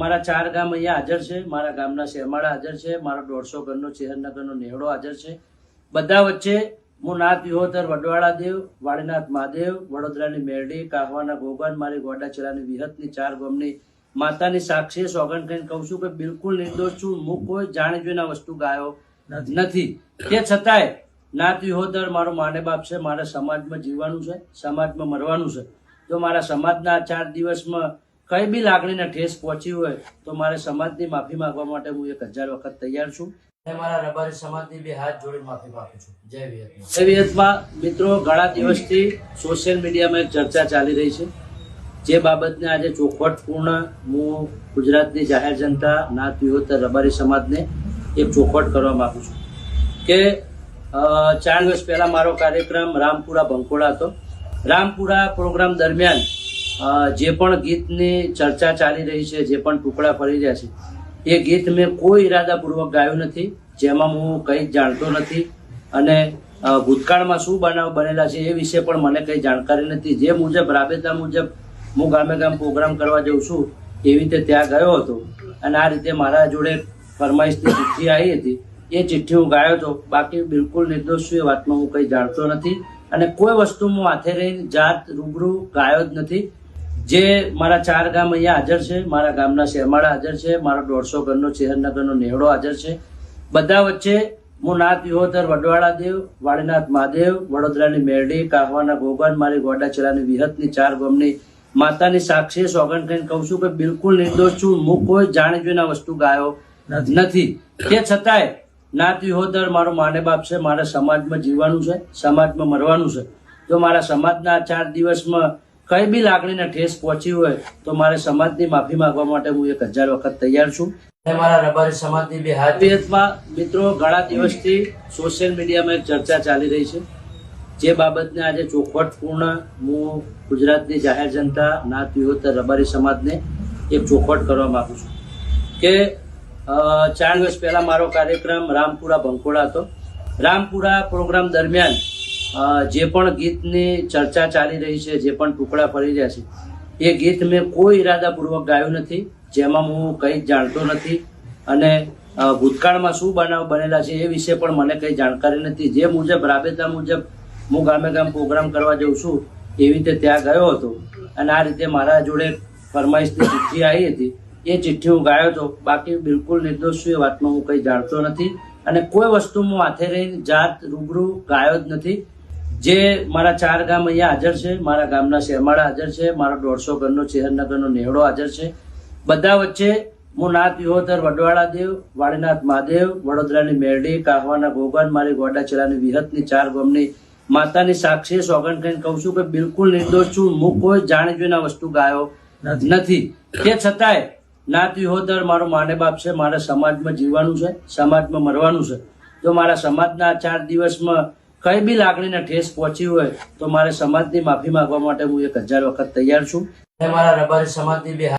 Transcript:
મારા ચાર ગામ અહીંયા હાજર છે મારા ગામના શેમાળા હાજર છે મારો દોઢસો ઘરનો ચેહરનગરનો નેહડો હાજર છે. બધા વચ્ચે હું નાથ વિહોતર વડવાળા દેવ વાળીનાથ મહાદેવ વડોદરાની મેરડી કાહવાના ગોગન મારી ગોડાચેરાની વિહતની ચાર ગામની માતાની સાક્ષી સોગન કહીને કહું છું કે બિલકુલ નિર્દોષ છું. હું કોઈ જાણી જોઈને વસ્તુ ગાયો નથી. તે છતાંય નાત વિહોદર મારો માને બાપ છે મારે સમાજમાં જીવવાનું છે સમાજમાં મરવાનું છે. જો મારા સમાજના ચાર દિવસમાં કઈ બી લાગણીને ઠેસ પહોંચી હોય તો મારે સમાજની માફી માંગવા માટે હું એક હજાર વખત તૈયાર છું. અને મારા રબારી સમાજની બે હાથ જોડીને માફી માંગુ છું. જય વિહતમાં જય વિહતમાં મિત્રો ઘણા દિવસથી સોશિયલ મીડિયામાં એક ચર્ચા ચાલી રહી છે. જે બાબતને આજે ચોખવટપૂર્ણ હું ગુજરાતની જાહેર જનતા નાથ વિહોતર રબારી સમાજને એક ચોખવટ કરવા માંગુ છું. કે ચાર દિવસ પહેલા મારો કાર્યક્રમ રામપુરા બંકોડા હતો. રામપુરા પ્રોગ્રામ દરમિયાન જે પણ ગીતની ચર્ચા ચાલી રહી છે, જે પણ ટુકડા ફરી રહ્યા છે, એ ગીત મેં કોઈ ઈરાદાપૂર્વક ગાયું નથી, જેમાં હું કંઈ જાણતો નથી. અને ભૂતકાળમાં શું બનાવ બનેલા છે એ વિશે પણ મને કંઈ જાણકારી નથી. જે મુજબ, રાબેતા મુજબ હું ગામે ગામ પ્રોગ્રામ કરવા જઉં છું, એવી રીતે ત્યાં ગયો હતો. અને આ રીતે મારા જોડે ફરમાઈશની ચિઠ્ઠી આવી હતી. એ ચિઠ્ઠી હું ગાયો હતો બાકી બિલકુલ નિર્દોષ એ વાતમાં હું કંઈ જાણતો નથી. અને કોઈ વસ્તુ હું હાથે રહીને જાત રૂબરૂ ગાયો જ નથી. જે મારા ચાર ગામ અહીંયા હાજર છે મારા ગામના શેરમાળા હાજર છે મારો દોઢસો ઘરનો ચેહરનગરનો નેહડો હાજર છે. બધા વચ્ચે હું નાથ વિહોતર વડવાળા દેવ વાળીનાથ મહાદેવ વડોદરાની મેરડી કાહવાના ગોગન મારી ગોડાચેરાની વિહતની ચાર ગામની માતાની સાક્ષી સોગન કહીને કહું છું કે બિલકુલ નિર્દોષ છું. હું કોઈ જાણી જોઈને વસ્તુ ગાયો નથી. તે છતાંય નાથ વિહોતર મારો માને બાપ છે મારે સમાજમાં જીવવાનું છે સમાજમાં મરવાનું છે. જો મારા સમાજના ચાર દિવસમાં કઈ બી લાગણીને ઠેસ પહોંચી હોય તો મારે સમાજની માફી માંગવા માટે હું એક હજાર વખત તૈયાર છું. અને મારા રબારી સમાજની બે હાથ મિત્રો ઘણા દિવસથી સોશિયલ મીડિયામાં એક ચર્ચા ચાલી રહી છે. જે બાબતને આજે ચોખવટપૂર્ણ હું ગુજરાતની જાહેર જનતા ના વિહોતર રબારી સમાજને એક ચોખવટ કરવા માંગુ છું. કે ચાર દિવસ પહેલા મારો કાર્યક્રમ રામપુરા બંકોડા હતો. રામપુરા પ્રોગ્રામ દરમિયાન જે પણ ગીતની ચર્ચા ચાલી રહી છે, જે પણ ટુકડા ફરી રહ્યા છે, એ ગીત મેં કોઈ ઈરાદાપૂર્વક ગાયું નથી. જેમાં હું કંઈ જાણતો નથી. અને ભૂતકાળમાં શું બનાવ બનેલા છે એ વિશે પણ મને કંઈ જાણકારી નથી. જે મુજબ, રાબેતા મુજબ હું ગામે ગામ પ્રોગ્રામ કરવા જઉં છું, એવી રીતે ત્યાં ગયો હતો. અને આ રીતે મારા જોડે ફરમાઈશની ચિઠ્ઠી આવી હતી. એ ચિઠ્ઠી હું ગાયો હતો બાકી બિલકુલ નિર્દોષ એ વાતમાં હું કંઈ જાણતો નથી. અને કોઈ વસ્તુ હું હાથે રહીને જાત રૂબરૂ ગાયો જ નથી. જે મારા ચાર ગામ અહીંયા હાજર છે મારા ગામના શેરમાળા હાજર છે મારો દોઢસો ઘરનો ચેહરનગરનો નેહડો હાજર છે. બધા વચ્ચે હું નાથ વિહોતર વડવાળા દેવ વાળીનાથ મહાદેવ વડોદરાની મેરડી કાહવાના ગોગન મારી ગોડાચેરાની વિહતની ચાર ગામની માતાની સાક્ષી સોગન કહીને કહું છું કે બિલકુલ નિર્દોષ છું. હું કોઈ જાણી જોઈને વસ્તુ ગાયો નથી. તે છતાંય નાથ વિહોતર મારો માને બાપ છે મારે સમાજમાં જીવવાનું છે સમાજમાં મરવાનું છે. તો મારા સમાજના ચાર દિવસમાં કઈ બી લાગણીને ઠેસ પહોંચી હોય તો મારે સમાજની માફી માંગવા માટે હું એક હજાર વખત તૈયાર છું. મારા રબારી સમાજની બે